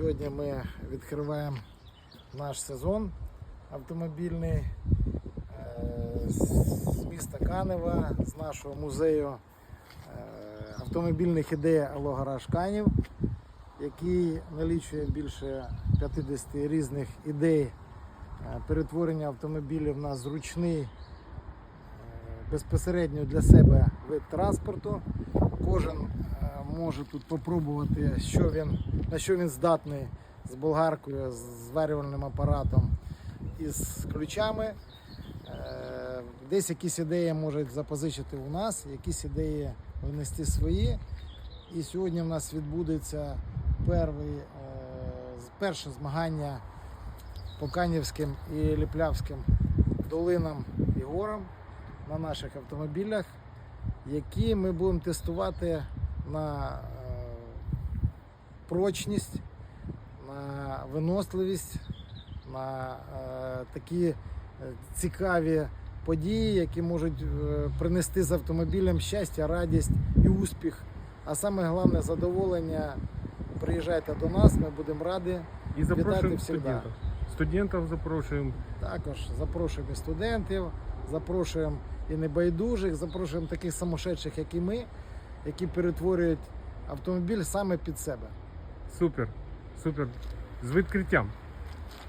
Сьогодні ми відкриваємо наш сезон автомобільний е, з міста Канева, з нашого музею е, автомобільних ідей Алло Гараж Канів, який налічує більше 50 різних ідей е, перетворення автомобілів на зручний безпосередньо для себе вид транспорту. Кожен може тут попробувати, що він, на що він здатний з болгаркою, з зварювальним апаратом і з ключами. Е, Десь якісь ідеї можуть запозичити у нас, якісь ідеї винести свої. І сьогодні в нас відбудеться перший, е, перше змагання по Канівським і Ліплявським долинам і горам на наших автомобілях, які ми будемо тестувати на е, прочність, на виносливість, на е, такі е, цікаві події, які можуть принести з автомобілем щастя, радість і успіх. А саме головне задоволення. Приїжджайте до нас, ми будемо раді. І запрошуємо студентів. Студентів запрошуємо. Також запрошуємо і студентів, запрошуємо і небайдужих, запрошуємо таких самошедших, як і ми, які перетворюють автомобіль саме під себе. Супер, супер. З відкриттям.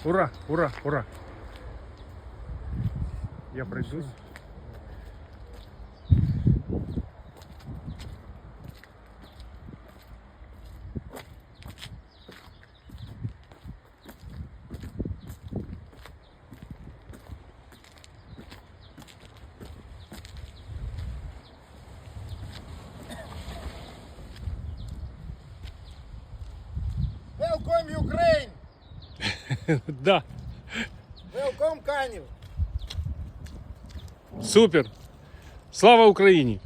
Ура, ура, ура. Я пройдусь. Welcome Ukraine! Да, Welcome Канів! супер. Слава Україні!